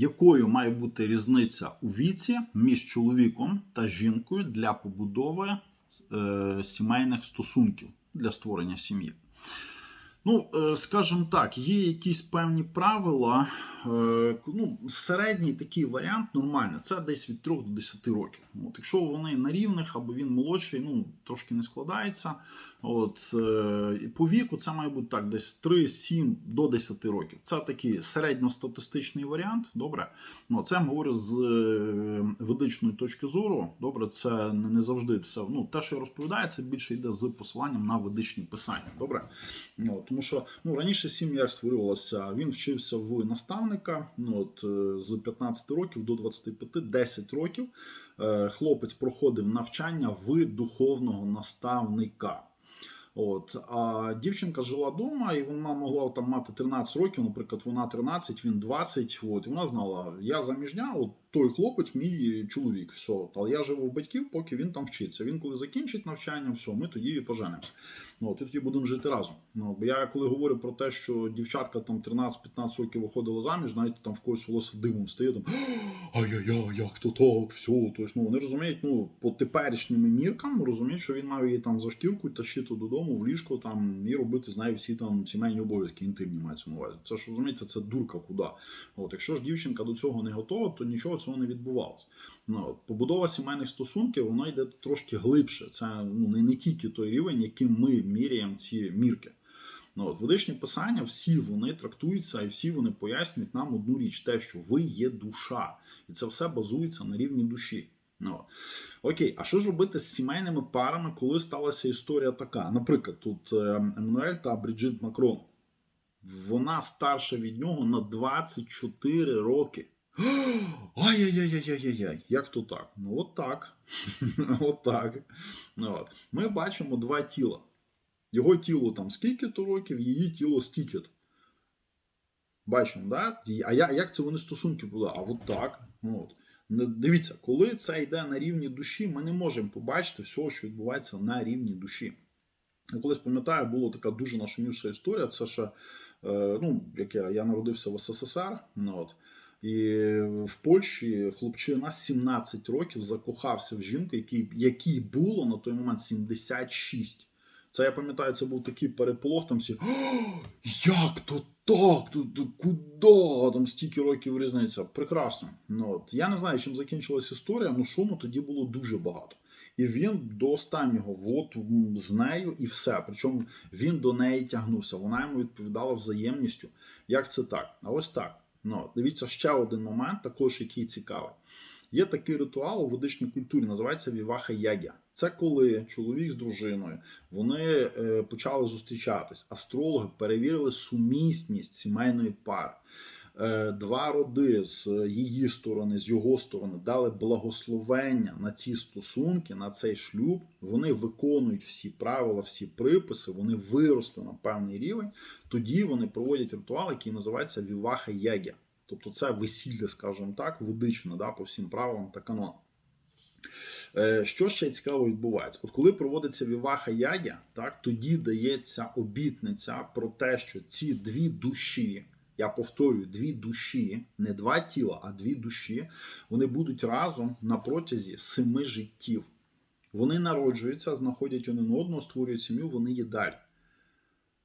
Якою має бути різниця у віці між чоловіком та жінкою для побудови е, сімейних стосунків для створення сім'ї? Ну, е, скажімо так, є якісь певні правила. е, Ну, середній такий варіант нормальний. Це десь від 3 до 10 років. От, якщо вони на рівних або він молодший, ну трошки не складається. От е, по віку це має бути так, десь 3-7 до 10 років. Це такий середньостатистичний варіант. Добре, ну це я говорю з е, ведичної точки зору. Добре, це не завжди все. Ну те, що я розповідаю, це більше йде з посиланням на ведичні писання. Добре, ну тому що ну раніше сім'я створювалася. Він вчився в наставника. Ну от е, з 15 років до 25, 10 років. Хлопець проходив навчання в духовного наставника. От, а дівчинка жила вдома, і вона могла там мати 13 років, наприклад, вона 13, він 20. От, і вона знала, я заміжня, от той хлопець, мій чоловік. Все. Але я живу в батьків, поки він там вчиться. Він коли закінчить навчання, все, ми тоді і поженимося. От, і тоді будемо жити разом. Ну, бо я коли говорю про те, що дівчатка там 13-15 років виходила заміж, знаєте, там в когось волосся димом стає там ай-яй-яй, як то так, все. Тобто, ну, вони розуміють, ну, по теперішнім міркам розуміють, що він мав її там за шкірку тащити додому в ліжко там і робити з нею всі там сімейні обов'язки, інтимні мається на увазі. Це ж розумієте, це дурка куди. От, якщо ж дівчинка до цього не готова, то нічого цього не відбувалося. Ну, побудова сімейних стосунків вона йде трошки глибше. Це ну, не, не тільки той рівень, яким ми міряємо ці мірки. Ну, от, ведичні писання, всі вони трактуються і всі вони пояснюють нам одну річ: те, що ви є душа, і це все базується на рівні душі. Ну. Окей, а що ж робити з сімейними парами, коли сталася історія така? Наприклад, тут е, Еммануель та Бріджит Макрон. Вона старша від нього на 24 роки. Ай-яй-яй-яй-яй-яй, як то так? Ну, от так. от так. Ну, от. Ми бачимо два тіла. Його тіло там скільки-то років, її тіло стільки-то. Бачимо, да? А як це вони стосунки були? А от так. Ну, от. Не- Дивіться, коли це йде на рівні душі, ми не можемо побачити всього, що відбувається на рівні душі. Я колись пам'ятаю, була така дуже нашумівша історія. Це ще, е, ну, як я, я народився в СССР. Ну, от, і в Польщі хлопчина 17 років закохався в жінку, якій, якій було на той момент 76. Це я пам'ятаю, це був такий переполох, там всі. Як то так? То, куди? Там стільки років різниця. Прекрасно. Ну, от. Я не знаю, чим закінчилась історія, але шуму тоді було дуже багато. І він до останнього, от з нею і все. Причому він до неї тягнувся. Вона йому відповідала взаємністю. Як це так? А ось так. Ну, дивіться ще один момент, також який цікавий. Є такий ритуал у ведичній культурі, називається Віваха Ягя. Це коли чоловік з дружиною вони е, почали зустрічатись. Астрологи перевірили сумісність сімейної пари. Е, Два роди з її сторони, з його сторони дали благословення на ці стосунки, на цей шлюб. Вони виконують всі правила, всі приписи, вони виросли на певний рівень. Тоді вони проводять ритуал, який називається Віваха Ягя. Тобто це весілля, скажімо так, ведичне да, по всім правилам та канонам. Е, Що ще цікаво відбувається? От коли проводиться Віваха Ягя, так, тоді дається обітниця про те, що ці дві душі, я повторюю, дві душі, не два тіла, а дві душі, вони будуть разом на протязі семи життів. Вони народжуються, знаходять один одного, створюють сім'ю, вони є далі.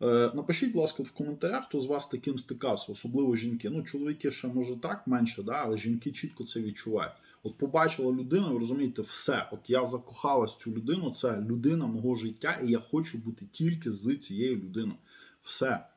Е, Напишіть, будь ласка, в коментарях, хто з вас таким стикався, особливо жінки. Ну, чоловіки ще може так менше, да, але жінки чітко це відчувають. От побачила людину, ви розумієте, все. От я закохалась в цю людину, це людина мого життя, і я хочу бути тільки з цією людиною. Все.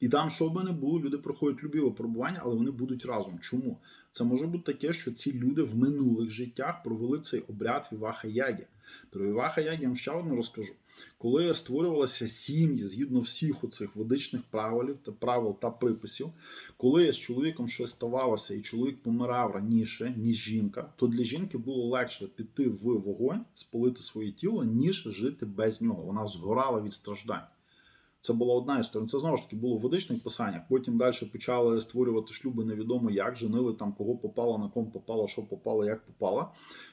І там, що би не було, люди проходять любі випробування, але вони будуть разом. Чому? Це може бути таке, що ці люди в минулих життях провели цей обряд Віваха Ягі. Про Віваха я вам ще одну розкажу. Коли створювалися сім'ї згідно всіх оцих водичних правил та правил та приписів, коли з чоловіком щось ставалося, і чоловік помирав раніше, ніж жінка, то для жінки було легше піти в вогонь, спалити своє тіло, ніж жити без нього. Вона згорала від страждань. Це була одна історія. Це знову ж таки було в ведичних писаннях. Потім далі почали створювати шлюби невідомо як, женили там кого попало, на ком попало, що попало, як попало.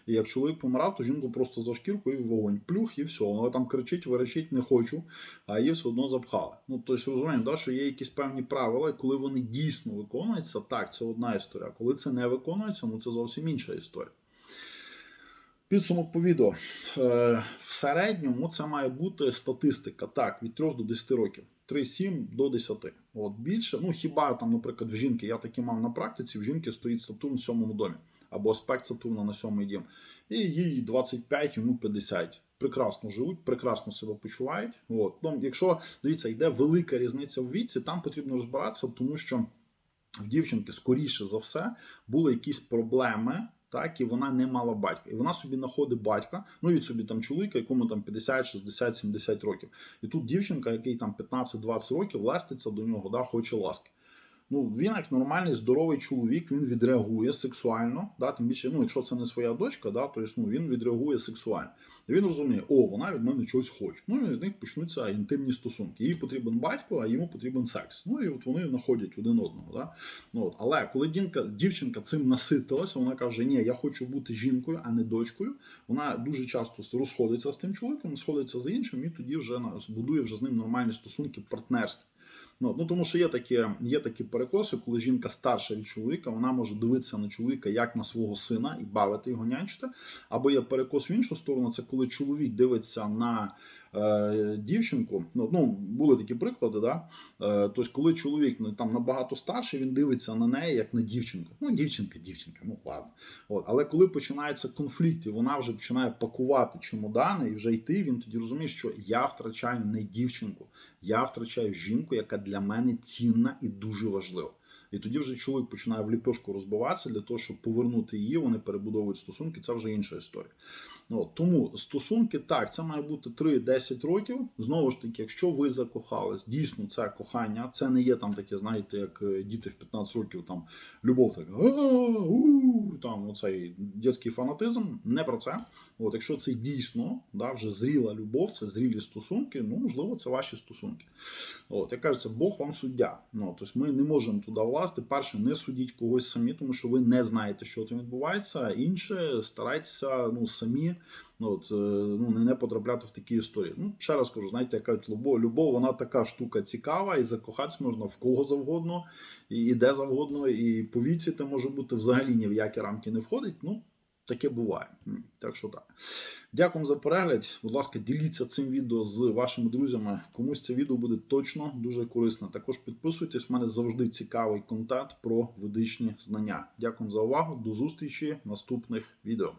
І як чоловік помирав, то жінку просто за шкірку і в вогонь. Плюх, і все. Вона там кричить, верещить, не хочу, а її все одно запхали. Ну тобто розуміємо, да, що є якісь певні правила, і коли вони дійсно виконуються, так, це одна історія. Коли це не виконується, ну це зовсім інша історія. Підсумок по відео. Е, в середньому це має бути статистика. Так, від 3 до 10 років. 3-7 до 10. От більше. Ну хіба там, наприклад, в жінки, я таки мав на практиці, в жінки стоїть Сатурн в сьомому домі або аспект Сатурна на сьомий дім. І їй 25, йому 50. Прекрасно живуть, прекрасно себе почувають. От. Ну, якщо дивіться, йде велика різниця в віці, там потрібно розбиратися, тому що в дівчинки, скоріше за все, були якісь проблеми. Так, і вона не мала батька. І вона собі знаходить батька, ну від собі там чоловіка, якому там 50, 60, 70 років. І тут дівчинка, який там 15-20 років, ластиться до нього, да, хоче ласки. Ну, він як нормальний здоровий чоловік, він відреагує сексуально, да, тим більше, ну, якщо це не своя дочка, да, то ну, він відреагує сексуально. І він розуміє, о, вона від мене чогось хоче. Ну і від них почнуться інтимні стосунки. Їй потрібен батько, а йому потрібен секс. Ну і от вони знаходять один одного. Да? Ну, от. Але коли дінка, дівчинка цим наситилася, вона каже, ні, я хочу бути жінкою, а не дочкою. Вона дуже часто розходиться з тим чоловіком, сходиться з іншим, і тоді вже будує вже з ним нормальні стосунки партнерські. Ну, ну тому що є такі, є такі перекоси, коли жінка старша від чоловіка, вона може дивитися на чоловіка як на свого сина і бавити його нянчити. Або є перекос в іншу сторону, це коли чоловік дивиться на дівчинку. Ну, ну були такі приклади, да? Е, тобто, коли чоловік ну, там набагато старший, він дивиться на неї як на дівчинку. Ну, дівчинка, дівчинка, ну ладно. От. Але коли починається конфлікт, і вона вже починає пакувати чемодани і вже йти, він тоді розуміє, що я втрачаю не дівчинку, я втрачаю жінку, яка для мене цінна і дуже важлива. І тоді вже чоловік починає в ліпешку розбиватися для того, щоб повернути її, вони перебудовують стосунки. Це вже інша історія. Ну, от, тому стосунки так, це має бути 3-10 років. Знову ж таки, якщо ви закохались, дійсно це кохання, це не є там таке, знаєте, як е, діти в 15 років, там любов така, там оцей дитячий фанатизм. Не про це. От, якщо це дійсно да, вже зріла любов, це зрілі стосунки, ну можливо, це ваші стосунки. От, як кажеться, Бог вам суддя. Ну, тобто ми не можемо туди власти. Перше, не судіть когось самі, тому що ви не знаєте, що там відбувається. Інше, старайтеся ну, самі ну, от, е, ну, не, потрапляти в такі історії. Ну, ще раз кажу, знаєте, яка любов, любов, вона така штука цікава, і закохатися можна в кого завгодно, і, де завгодно, і по віці це може бути взагалі ні в які рамки не входить. Ну, таке буває. Так що так. Дякую за перегляд. Будь ласка, діліться цим відео з вашими друзями. Комусь це відео буде точно дуже корисне. Також підписуйтесь, в мене завжди цікавий контент про ведичні знання. Дякую за увагу. До зустрічі в наступних відео.